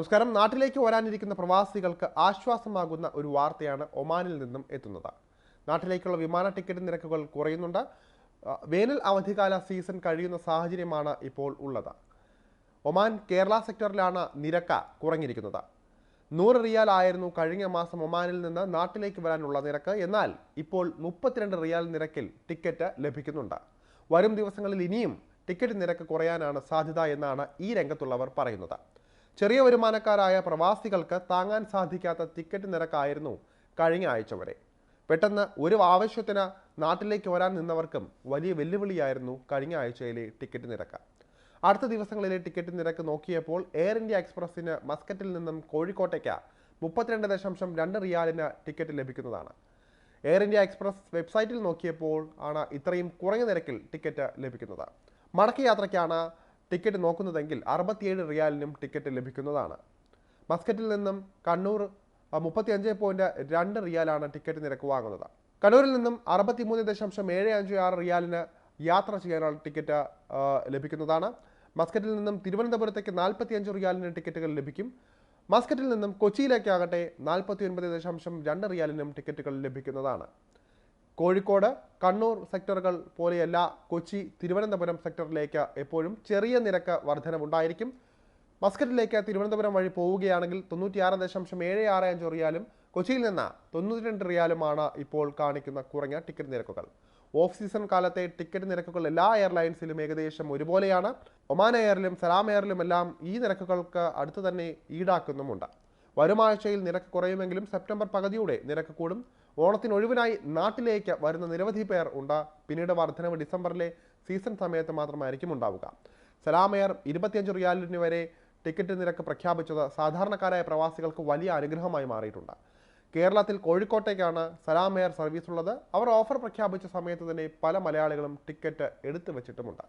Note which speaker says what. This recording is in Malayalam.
Speaker 1: നമസ്കാരം. നാട്ടിലേക്ക് വരാനിരിക്കുന്ന പ്രവാസികൾക്ക് ആശ്വാസമാകുന്ന ഒരു വാർത്തയാണ് ഒമാനിൽ നിന്നും എത്തുന്നത്. നാട്ടിലേക്കുള്ള വിമാന ടിക്കറ്റ് നിരക്കുകൾ കുറയുന്നുണ്ട്. വേനൽ അവധിക്കാല സീസൺ കഴിയുന്ന സാഹചര്യമാണ് ഇപ്പോൾ ഉള്ളത്. ഒമാൻ കേരള സെക്ടറിലാണ് നിരക്ക് കുറഞ്ഞിരിക്കുന്നത്. നൂറ് റിയാൽ ആയിരുന്നു കഴിഞ്ഞ മാസം ഒമാനിൽ നിന്ന് നാട്ടിലേക്ക് വരാനുള്ള നിരക്ക്. എന്നാൽ ഇപ്പോൾ മുപ്പത്തിരണ്ട് റിയാൽ നിരക്കിൽ ടിക്കറ്റ് ലഭിക്കുന്നുണ്ട്. വരും ദിവസങ്ങളിൽ ഇനിയും ടിക്കറ്റ് നിരക്ക് കുറയാനാണ് സാധ്യത എന്നാണ് ഈ രംഗത്തുള്ളവർ പറയുന്നത്. ചെറിയ വരുമാനക്കാരായ പ്രവാസികൾക്ക് താങ്ങാൻ സാധിക്കാത്ത ടിക്കറ്റ് നിരക്കായിരുന്നു കഴിഞ്ഞ ആഴ്ച വരെ. പെട്ടെന്ന് ഒരു ആവശ്യത്തിന് നാട്ടിലേക്ക് വരാൻ നിന്നവർക്കും വലിയ വെല്ലുവിളിയായിരുന്നു കഴിഞ്ഞ ആഴ്ചയിലെ ടിക്കറ്റ് നിരക്ക്. അടുത്ത ദിവസങ്ങളിലെ ടിക്കറ്റ് നിരക്ക് നോക്കിയപ്പോൾ എയർ ഇന്ത്യ എക്സ്പ്രസിന് മസ്കറ്റിൽ നിന്നും കോഴിക്കോട്ടേക്ക് മുപ്പത്തിരണ്ട് ദശാംശം രണ്ട് റിയാലിന് ടിക്കറ്റ് ലഭിക്കുന്നതാണ്. എയർ ഇന്ത്യ എക്സ്പ്രസ് വെബ്സൈറ്റിൽ നോക്കിയപ്പോൾ ആണ് ഇത്രയും കുറഞ്ഞ നിരക്കിൽ ടിക്കറ്റ് ലഭിക്കുന്നത്. മടക്ക യാത്രയ്ക്കാണ് ടിക്കറ്റ് നോക്കുന്നതെങ്കിൽ അറുപത്തിയേഴ് റിയാലിനും ടിക്കറ്റ് ലഭിക്കുന്നതാണ്. മസ്കറ്റിൽ നിന്നും കണ്ണൂർ മുപ്പത്തി അഞ്ച് പോയിന്റ് രണ്ട് റിയാലാണ് ടിക്കറ്റ് നിരക്ക് വാങ്ങുന്നത്. കണ്ണൂരിൽ നിന്നും അറുപത്തിമൂന്ന് ദശാംശം ഏഴ് അഞ്ച് ആറ് റിയാലിന് യാത്ര ചെയ്യാനുള്ള ടിക്കറ്റ് ലഭിക്കുന്നതാണ്. മസ്കറ്റിൽ നിന്നും തിരുവനന്തപുരത്തേക്ക് നാൽപ്പത്തി അഞ്ച് റിയാലിന് ടിക്കറ്റുകൾ ലഭിക്കും. മസ്കറ്റിൽ നിന്നും കൊച്ചിയിലേക്കാകട്ടെ നാൽപ്പത്തി ഒൻപത് ദശാംശം രണ്ട് റിയാലിനും ടിക്കറ്റുകൾ ലഭിക്കുന്നതാണ്. കോഴിക്കോട് കണ്ണൂർ സെക്ടറുകൾ പോലെയല്ല കൊച്ചി തിരുവനന്തപുരം സെക്ടറിലേക്ക് എപ്പോഴും ചെറിയ നിരക്ക് വർധനമുണ്ടായിരിക്കും മസ്കറ്റിലേക്ക് തിരുവനന്തപുരം വഴി പോവുകയാണെങ്കിൽ തൊണ്ണൂറ്റിയാറ് ദശാംശം ഏഴ് ആറ് അഞ്ച് റിയാലും കൊച്ചിയിൽ നിന്ന് തൊണ്ണൂറ്റി രണ്ട് റിയാലുമാണ് ഇപ്പോൾ കാണിക്കുന്ന കുറഞ്ഞ ടിക്കറ്റ് നിരക്കുകൾ. ഓഫ് സീസൺ കാലത്തെ ടിക്കറ്റ് നിരക്കുകൾ എല്ലാ എയർലൈൻസിലും ഏകദേശം ഒരുപോലെയാണ്. ഒമാൻ എയറിലും സലാം എയറിലുമെല്ലാം ഈ നിരക്കുകൾക്ക് അടുത്ത് തന്നെ ഈടാക്കുന്നുമുണ്ട്. വരുമാഴ്ചയിൽ നിരക്ക് കുറയുമെങ്കിലും സെപ്റ്റംബർ പകുതിയോടെ നിരക്ക് കൂടും. ഓണത്തിന് ഒഴിവിനായി നാട്ടിലേക്ക് വരുന്ന നിരവധി പേർ ഉണ്ട്. പിന്നീട് വർധനവ് ഡിസംബറിലെ സീസൺ സമയത്ത് മാത്രമായിരിക്കും ഉണ്ടാവുക. സലാം എയർ ഇരുപത്തിയഞ്ച് റിയാലിന് വരെ ടിക്കറ്റ് നിരക്ക് പ്രഖ്യാപിച്ചത് സാധാരണക്കാരായ പ്രവാസികൾക്ക് വലിയ അനുഗ്രഹമായി മാറിയിട്ടുണ്ട്. കേരളത്തിൽ കോഴിക്കോട്ടേക്കാണ് സലാം എയർ സർവീസ് ഉള്ളത് അവർ ഓഫർ പ്രഖ്യാപിച്ച സമയത്ത് തന്നെ പല മലയാളികളും ടിക്കറ്റ് എടുത്തു വെച്ചിട്ടുമുണ്ട്